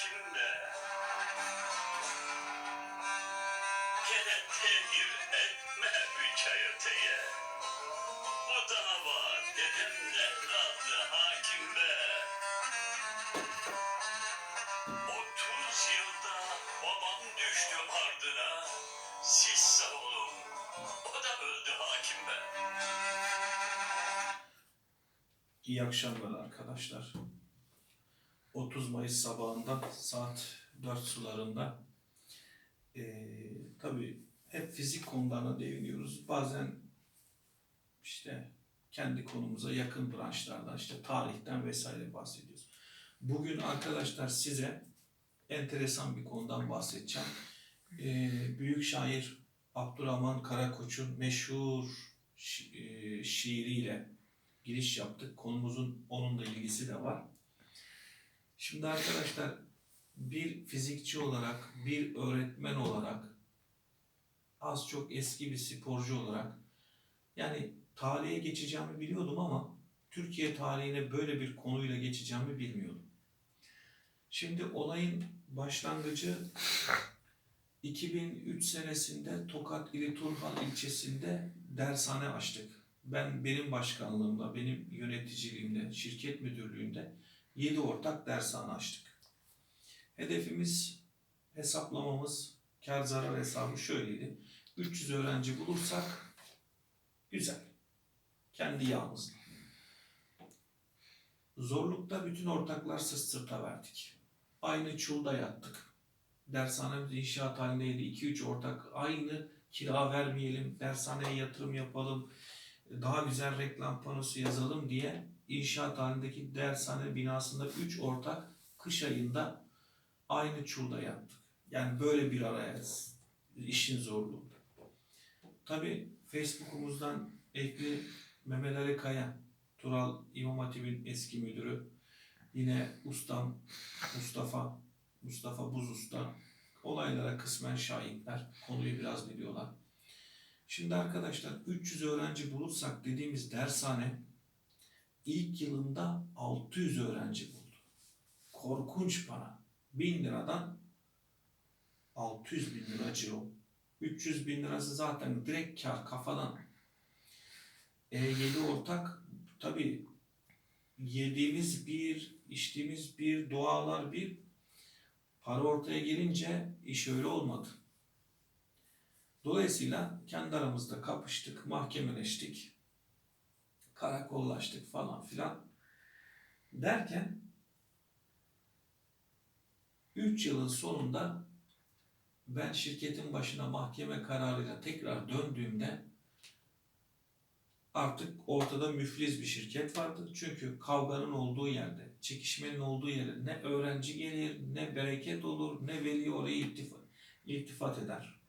hakim de. Gene tehir etme bir çay öteye. Bu dava dedemde kaldı hakim be. Otuz yılda babam düştü ardına. Siz sağ olun. O da öldü hakim be. İyi akşamlar arkadaşlar. 30 Mayıs sabahında saat 4 sularında eee tabii hep fizik konularına değiniyoruz. Bazen işte kendi konumuza yakın branşlardan işte tarihten vesaire bahsediyoruz. Bugün arkadaşlar size enteresan bir konudan bahsedeceğim. Eee büyük şair Abdurrahman Karakoç'un meşhur şi- eee, şiiriyle giriş yaptık. Konumuzun onunla ilgisi de var. Şimdi arkadaşlar bir fizikçi olarak, bir öğretmen olarak, az çok eski bir sporcu olarak yani tarihe geçeceğimi biliyordum ama Türkiye tarihine böyle bir konuyla geçeceğimi bilmiyordum. Şimdi olayın başlangıcı 2003 senesinde Tokat İli Turhal ilçesinde dershane açtık ben benim başkanlığımda, benim yöneticiliğimde, şirket müdürlüğünde 7 ortak dershane açtık. Hedefimiz, hesaplamamız, kar zarar hesabı şöyleydi. 300 öğrenci bulursak güzel. Kendi yağımızla. Zorlukta bütün ortaklar sırt sırta verdik. Aynı çulda yattık. Dershanemiz inşaat halindeydi. 2-3 ortak aynı kira vermeyelim, dershaneye yatırım yapalım, daha güzel reklam panosu yazalım diye inşaat halindeki dershane binasında 3 ortak kış ayında aynı çulda yaptık. Yani böyle bir arayız. işin zorluğu. Tabi Facebook'umuzdan ekli Mehmet Ali Kaya, Tural İmam Hatip'in eski müdürü. Yine ustam Mustafa, Mustafa Buz Usta. Olaylara kısmen şahitler. Konuyu biraz biliyorlar. Şimdi arkadaşlar 300 öğrenci bulursak dediğimiz dershane ilk yılında 600 öğrenci buldu. Korkunç para. 1000 liradan 600 bin lira ciro. 300 bin lirası zaten direkt kar kafadan. E, 7 ortak tabi yediğimiz bir, içtiğimiz bir, dualar bir. Para ortaya gelince iş öyle olmadı. Dolayısıyla kendi aramızda kapıştık, mahkemeleştik, karakollaştık falan filan. Derken 3 yılın sonunda ben şirketin başına mahkeme kararıyla tekrar döndüğümde artık ortada müfliz bir şirket vardı. Çünkü kavganın olduğu yerde, çekişmenin olduğu yerde ne öğrenci gelir, ne bereket olur, ne veli oraya iltifat, iltifat eder.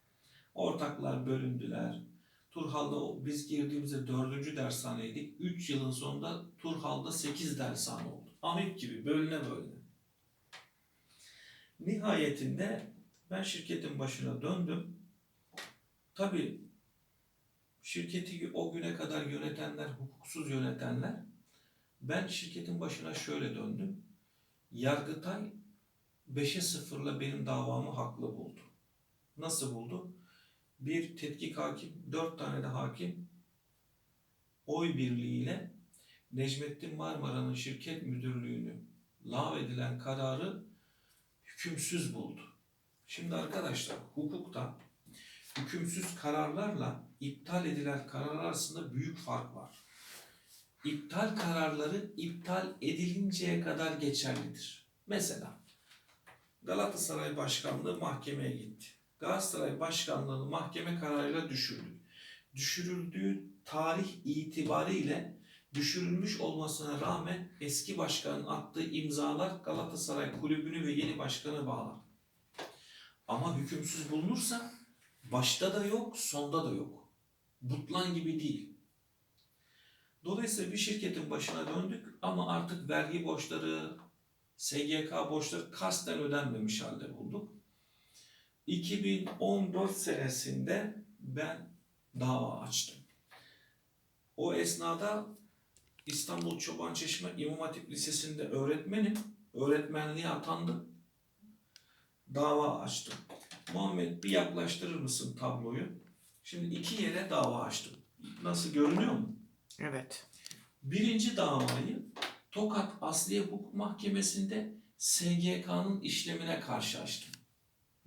Ortaklar bölündüler. Turhal'da biz girdiğimizde dördüncü dershaneydik. Üç yılın sonunda Turhal'da sekiz dershane oldu. Amip gibi bölüne bölüne. Nihayetinde ben şirketin başına döndüm. Tabii şirketi o güne kadar yönetenler, hukuksuz yönetenler, ben şirketin başına şöyle döndüm. Yargıtay 5'e 0'la benim davamı haklı buldu. Nasıl buldu? Bir tetkik hakim, dört tane de hakim oy birliğiyle Necmettin Marmara'nın şirket müdürlüğünü lağvedilen kararı hükümsüz buldu. Şimdi arkadaşlar hukukta hükümsüz kararlarla iptal edilen kararlar arasında büyük fark var. İptal kararları iptal edilinceye kadar geçerlidir. Mesela Galatasaray Başkanlığı mahkemeye gitti. Galatasaray Başkanlığı'nı mahkeme kararıyla düşürdük. Düşürüldüğü tarih itibariyle düşürülmüş olmasına rağmen eski başkanın attığı imzalar Galatasaray kulübünü ve yeni başkanı bağlar. Ama hükümsüz bulunursa başta da yok, sonda da yok. Butlan gibi değil. Dolayısıyla bir şirketin başına döndük ama artık vergi borçları, SGK borçları kasten ödenmemiş halde bulduk. 2014 senesinde ben dava açtım. O esnada İstanbul Çobançeşme İmam Hatip Lisesi'nde öğretmenim. Öğretmenliğe atandım. dava açtım. Muhammed bir yaklaştırır mısın tabloyu? Şimdi iki yere dava açtım. Nasıl görünüyor mu? Evet. Birinci davayı Tokat Asliye Hukuk Mahkemesi'nde SGK'nın işlemine karşı açtım.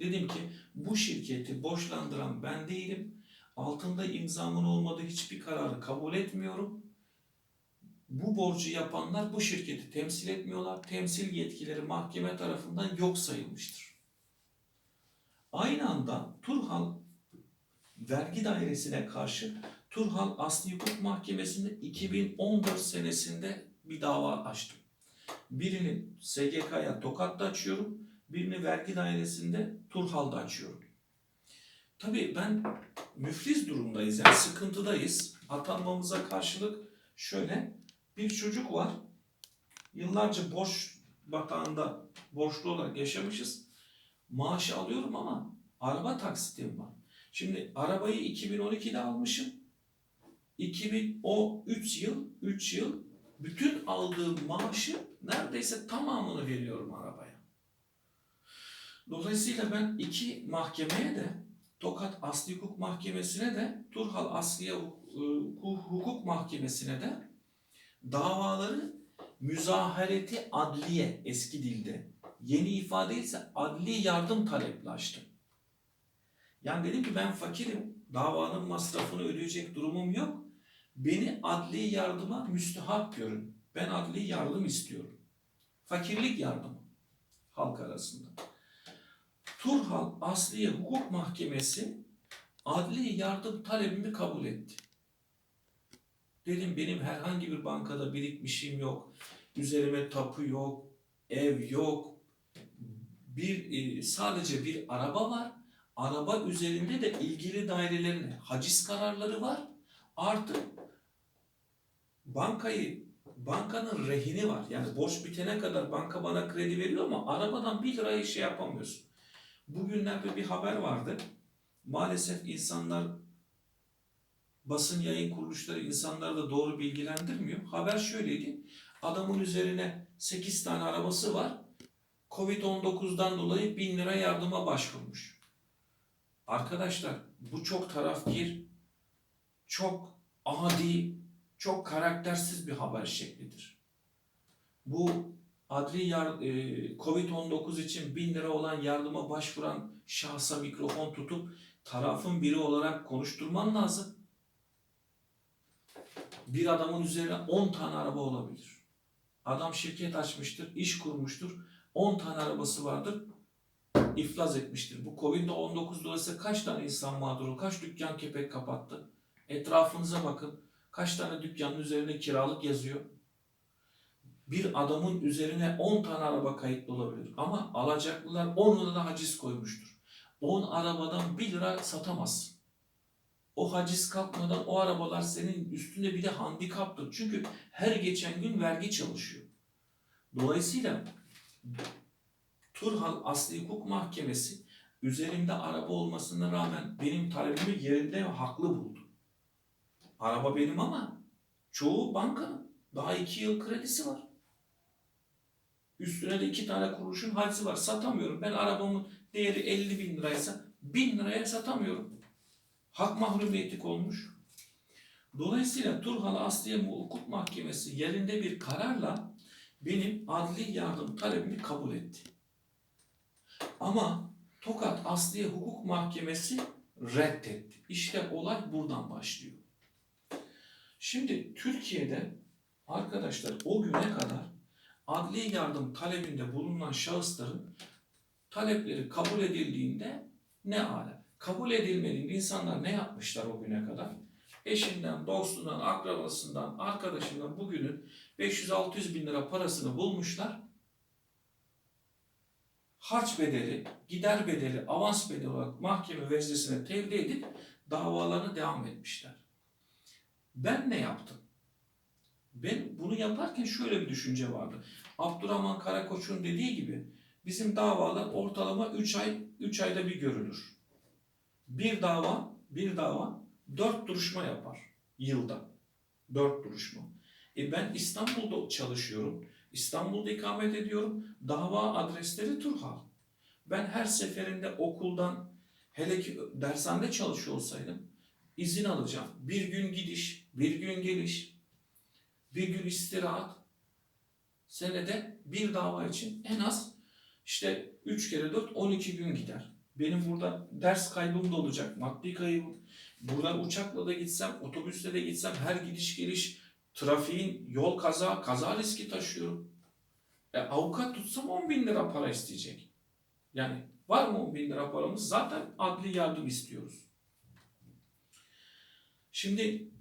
Dedim ki bu şirketi borçlandıran ben değilim. Altında imzamın olmadığı hiçbir kararı kabul etmiyorum. Bu borcu yapanlar bu şirketi temsil etmiyorlar. Temsil yetkileri mahkeme tarafından yok sayılmıştır. Aynı anda Turhal Vergi Dairesi'ne karşı Turhal Asli Hukuk Mahkemesi'nde 2014 senesinde bir dava açtım. Birini SGK'ya Tokat'ta açıyorum, birini vergi dairesinde Turhal'da açıyorum. Tabii ben müfliz durumdayız, yani sıkıntıdayız. Atanmamıza karşılık şöyle bir çocuk var. Yıllarca borç batağında borçlu olarak yaşamışız. Maaşı alıyorum ama araba taksitim var. Şimdi arabayı 2012'de almışım. 2000 o 3 yıl 3 yıl bütün aldığım maaşı neredeyse tamamını veriyorum arabaya. Dolayısıyla ben iki mahkemeye de Tokat Asli Hukuk Mahkemesi'ne de Turhal Asliye e, Hukuk Mahkemesi'ne de davaları müzahareti adliye eski dilde. Yeni ifade ise adli yardım taleple açtım. Yani dedim ki ben fakirim. Davanın masrafını ödeyecek durumum yok. Beni adli yardıma müstehak görün. Ben adli yardım istiyorum. Fakirlik yardımı halk arasında. Turhal Asliye Hukuk Mahkemesi adli yardım talebimi kabul etti. Dedim benim herhangi bir bankada birikmişim yok. Üzerime tapu yok. Ev yok. Bir e, sadece bir araba var. Araba üzerinde de ilgili dairelerin haciz kararları var. Artı bankayı bankanın rehini var. Yani borç bitene kadar banka bana kredi veriyor ama arabadan bir liraya şey yapamıyorsun. Bugünlerde bir haber vardı. Maalesef insanlar basın yayın kuruluşları insanları da doğru bilgilendirmiyor. Haber şöyleydi. Adamın üzerine 8 tane arabası var. Covid-19'dan dolayı 1000 lira yardıma başvurmuş. Arkadaşlar bu çok tarafgir, çok adi, çok karaktersiz bir haber şeklidir. Bu adli yar, e, Covid-19 için 1000 lira olan yardıma başvuran şahsa mikrofon tutup tarafın biri olarak konuşturman lazım. Bir adamın üzerine 10 tane araba olabilir. Adam şirket açmıştır, iş kurmuştur. 10 tane arabası vardır iflas etmiştir. Bu Covid-19 dolayısıyla kaç tane insan mağduru, kaç dükkan kepek kapattı? Etrafınıza bakın. Kaç tane dükkanın üzerine kiralık yazıyor? Bir adamın üzerine 10 tane araba kayıtlı olabilir. Ama alacaklılar 10'una da haciz koymuştur. 10 arabadan 1 lira satamazsın. O haciz kalkmadan o arabalar senin üstünde bir de handikaptır. Çünkü her geçen gün vergi çalışıyor. Dolayısıyla Turhal Asli Hukuk Mahkemesi üzerimde araba olmasına rağmen benim talebimi yerinde ve haklı buldu. Araba benim ama çoğu bankanın. Daha iki yıl kredisi var. Üstüne de iki tane kuruluşun hadisi var. Satamıyorum. Ben arabamın değeri 50 bin liraysa bin liraya satamıyorum. Hak mahrumiyeti olmuş. Dolayısıyla Turhal Asliye Hukuk Mahkemesi yerinde bir kararla benim adli yardım talebimi kabul etti. Ama Tokat Asliye Hukuk Mahkemesi reddetti. İşte olay buradan başlıyor. Şimdi Türkiye'de arkadaşlar o güne kadar adli yardım talebinde bulunan şahısların talepleri kabul edildiğinde ne ala? Kabul edilmediğinde insanlar ne yapmışlar o güne kadar? Eşinden, dostundan, akrabasından, arkadaşından bugünün 500-600 bin lira parasını bulmuşlar harç bedeli, gider bedeli, avans bedeli olarak mahkeme veznesine tevdi edip davalarına devam etmişler. Ben ne yaptım? Ben bunu yaparken şöyle bir düşünce vardı. Abdurrahman Karakoç'un dediği gibi bizim davalar ortalama 3 ay 3 ayda bir görülür. Bir dava, bir dava 4 duruşma yapar yılda. 4 duruşma. E ben İstanbul'da çalışıyorum. İstanbul'da ikamet ediyorum. Dava adresleri Turhal. Ben her seferinde okuldan hele ki dershanede çalışıyor olsaydım izin alacağım. Bir gün gidiş, bir gün geliş, bir gün istirahat. Senede bir dava için en az işte 3 kere 4 12 gün gider. Benim burada ders kaybım da olacak, maddi kaybım. Buradan uçakla da gitsem, otobüsle de gitsem her gidiş geliş trafiğin yol kaza, kaza riski taşıyorum. E, avukat tutsam 10 bin lira para isteyecek. Yani var mı 10 bin lira paramız? Zaten adli yardım istiyoruz. Şimdi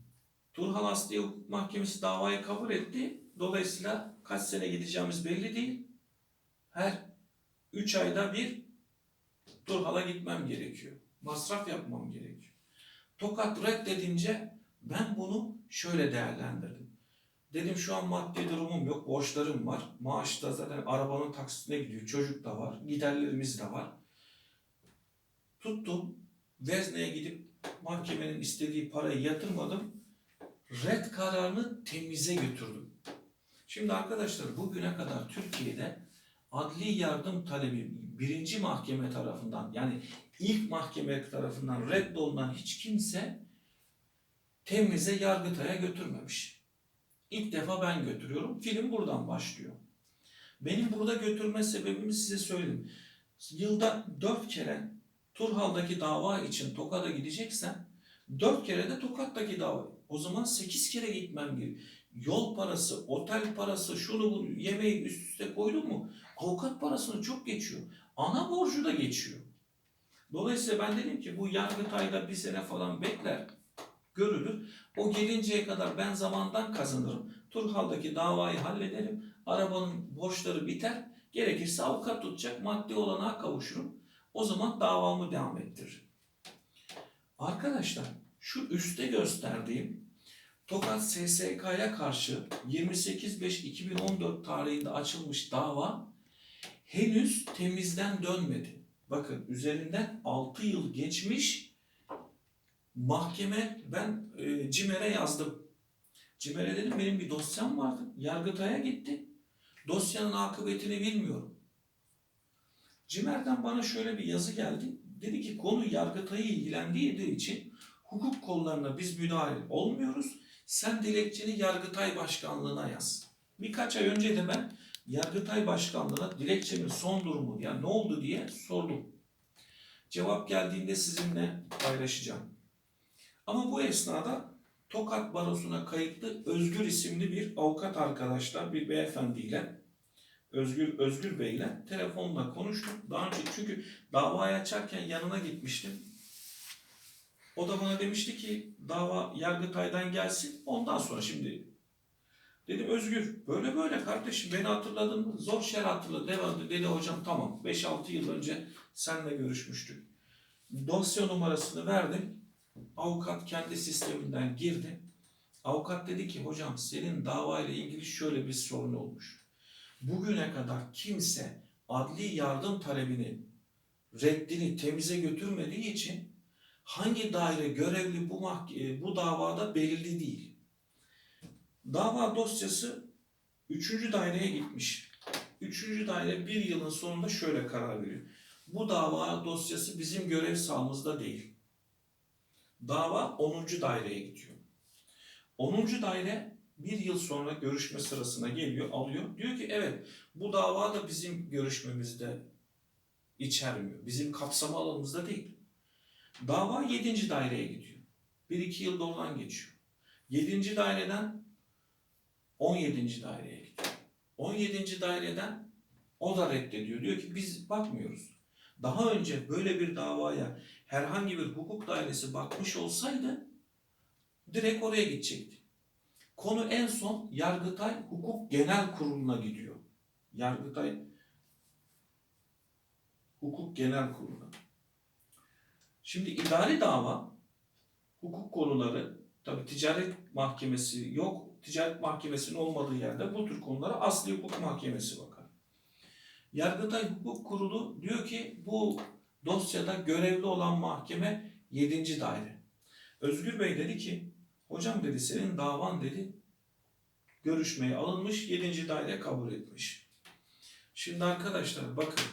Turhal Asliye Hukuk Mahkemesi davayı kabul etti. Dolayısıyla kaç sene gideceğimiz belli değil. Her 3 ayda bir Turhal'a gitmem gerekiyor. Masraf yapmam gerekiyor. Tokat reddedince ben bunu şöyle değerlendirdim. Dedim şu an maddi durumum yok, borçlarım var. Maaş da zaten arabanın taksitine gidiyor, çocuk da var, giderlerimiz de var. Tuttum, Vezne'ye gidip mahkemenin istediği parayı yatırmadım. Red kararını temize götürdüm. Şimdi arkadaşlar bugüne kadar Türkiye'de adli yardım talebi birinci mahkeme tarafından yani ilk mahkeme tarafından reddolunan hiç kimse temize Yargıtay'a götürmemiş. İlk defa ben götürüyorum. Film buradan başlıyor. Benim burada götürme sebebimi size söyleyeyim. Yılda dört kere Turhal'daki dava için Tokat'a gideceksem dört kere de Tokat'taki dava. O zaman sekiz kere gitmem gerekiyor. Yol parası, otel parası, şunu bunu yemeği üst üste koydum mu avukat parasını çok geçiyor. Ana borcu da geçiyor. Dolayısıyla ben dedim ki bu Yargıtay'da bir sene falan bekler, görülür. O gelinceye kadar ben zamandan kazanırım. Turhal'daki davayı hallederim. Arabanın borçları biter. Gerekirse avukat tutacak, maddi olanağa kavuşurum. O zaman davamı devam ettiririm. Arkadaşlar şu üstte gösterdiğim Tokat SSK'ya karşı 28.5.2014 tarihinde açılmış dava henüz temizden dönmedi. Bakın üzerinden 6 yıl geçmiş mahkeme ben e, CİMER'e yazdım. CİMER'e dedim benim bir dosyam vardı. Yargıtay'a gitti. Dosyanın akıbetini bilmiyorum. CİMER'den bana şöyle bir yazı geldi. Dedi ki konu Yargıtay'ı ilgilendiği için hukuk kollarına biz müdahale olmuyoruz. Sen dilekçeni Yargıtay Başkanlığı'na yaz. Birkaç ay önce de ben Yargıtay Başkanlığı'na dilekçemin son durumu ya ne oldu diye sordum. Cevap geldiğinde sizinle paylaşacağım. Ama bu esnada Tokat Barosu'na kayıtlı Özgür isimli bir avukat arkadaşlar, bir beyefendiyle Özgür Özgür Bey'le telefonla konuştum. Daha önce çünkü davayı açarken yanına gitmiştim. O da bana demişti ki dava Yargıtay'dan gelsin. Ondan sonra şimdi dedim Özgür böyle böyle kardeşim beni hatırladın mı? Zor şer hatırladı. Devamlı dedi hocam tamam 5-6 yıl önce seninle görüşmüştük. Dosya numarasını verdim. Avukat kendi sisteminden girdi. Avukat dedi ki hocam senin davayla ilgili şöyle bir sorun olmuş. Bugüne kadar kimse adli yardım talebini reddini temize götürmediği için hangi daire görevli bu mahke- bu davada belirli değil. Dava dosyası 3. daireye gitmiş. 3. daire bir yılın sonunda şöyle karar veriyor. Bu dava dosyası bizim görev sahamızda değil. Dava 10. daireye gidiyor. 10. daire bir yıl sonra görüşme sırasına geliyor, alıyor. Diyor ki evet bu dava da bizim görüşmemizde içermiyor. Bizim kapsama alanımızda değil. Dava 7. daireye gidiyor. 1-2 yıl da oradan geçiyor. 7. daireden 17. daireye gidiyor. 17. daireden o da reddediyor. Diyor ki biz bakmıyoruz. Daha önce böyle bir davaya herhangi bir hukuk dairesi bakmış olsaydı direkt oraya gidecekti. Konu en son Yargıtay Hukuk Genel Kurulu'na gidiyor. Yargıtay Hukuk Genel Kurulu'na. Şimdi idari dava hukuk konuları tabi ticaret mahkemesi yok. Ticaret mahkemesinin olmadığı yerde bu tür konulara asli hukuk mahkemesi bakar. Yargıtay Hukuk Kurulu diyor ki bu dosyada görevli olan mahkeme 7. daire. Özgür Bey dedi ki hocam dedi senin davan dedi görüşmeye alınmış 7. daire kabul etmiş. Şimdi arkadaşlar bakın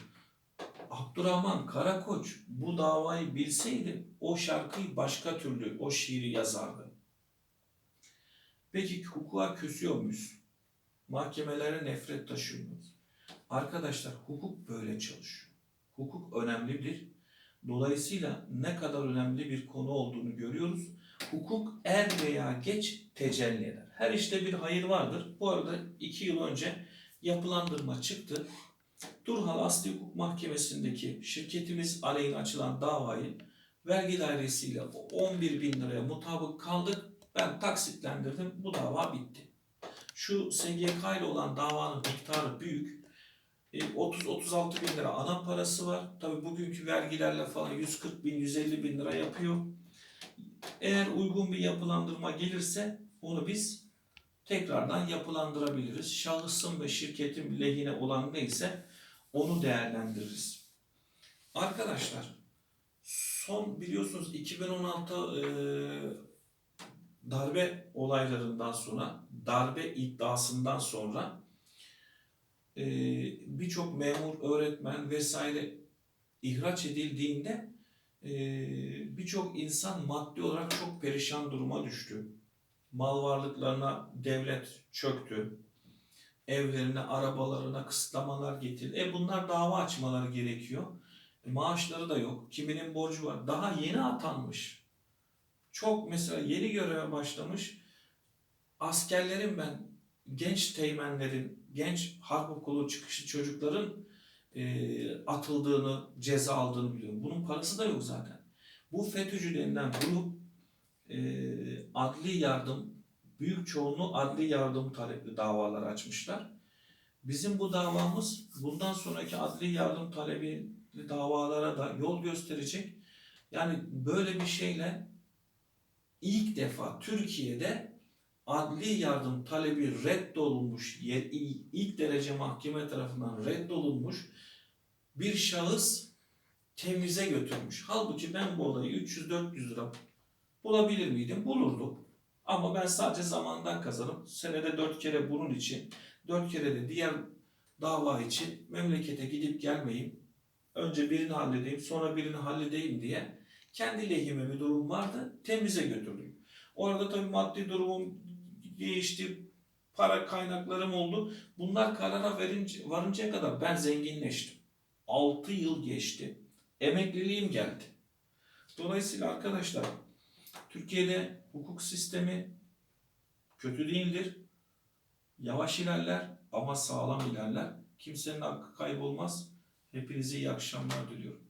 Abdurrahman Karakoç bu davayı bilseydi o şarkıyı başka türlü o şiiri yazardı. Peki hukuka küsüyor muyuz? Mahkemelere nefret taşıyor muyuz? Arkadaşlar hukuk böyle çalışıyor. Hukuk önemlidir. Dolayısıyla ne kadar önemli bir konu olduğunu görüyoruz. Hukuk er veya geç tecelli eder. Her işte bir hayır vardır. Bu arada iki yıl önce yapılandırma çıktı. Durhal Asli Hukuk Mahkemesi'ndeki şirketimiz aleyhine açılan davayı vergi dairesiyle 11 bin liraya mutabık kaldık. Ben taksitlendirdim. Bu dava bitti. Şu SGK ile olan davanın miktarı büyük. E, 30-36 bin lira ana parası var. Tabi bugünkü vergilerle falan 140 bin, 150 bin lira yapıyor. Eğer uygun bir yapılandırma gelirse onu biz tekrardan yapılandırabiliriz. Şahısın ve şirketin lehine olan neyse onu değerlendiririz. Arkadaşlar son biliyorsunuz 2016 e, darbe olaylarından sonra darbe iddiasından sonra e, birçok memur, öğretmen vesaire ihraç edildiğinde e, birçok insan maddi olarak çok perişan duruma düştü. Mal varlıklarına devlet çöktü. Evlerine, arabalarına kısıtlamalar getirdi. E bunlar dava açmaları gerekiyor. E, maaşları da yok. Kiminin borcu var. Daha yeni atanmış. Çok mesela yeni göreve başlamış. Askerlerin ben genç teğmenlerin, genç harp okulu çıkışı çocukların e, atıldığını, ceza aldığını biliyorum. Bunun parası da yok zaten. Bu FETÖ'cü denilen grup e, adli yardım, büyük çoğunluğu adli yardım talepli davalar açmışlar. Bizim bu davamız bundan sonraki adli yardım talebi davalara da yol gösterecek. Yani böyle bir şeyle ilk defa Türkiye'de adli yardım talebi reddolunmuş, ilk derece mahkeme tarafından reddolunmuş bir şahıs temize götürmüş. Halbuki ben bu olayı 300-400 lira bulabilir miydim? Bulurdum. Ama ben sadece zamandan kazanıp senede 4 kere bunun için, 4 kere de diğer dava için memlekete gidip gelmeyeyim. Önce birini halledeyim, sonra birini halledeyim diye kendi lehime bir durum vardı. Temize götürdüm. Orada tabii maddi durumum değişti, para kaynaklarım oldu. Bunlar karara verince, varıncaya kadar ben zenginleştim. 6 yıl geçti. Emekliliğim geldi. Dolayısıyla arkadaşlar Türkiye'de hukuk sistemi kötü değildir. Yavaş ilerler ama sağlam ilerler. Kimsenin hakkı kaybolmaz. Hepinize iyi akşamlar diliyorum.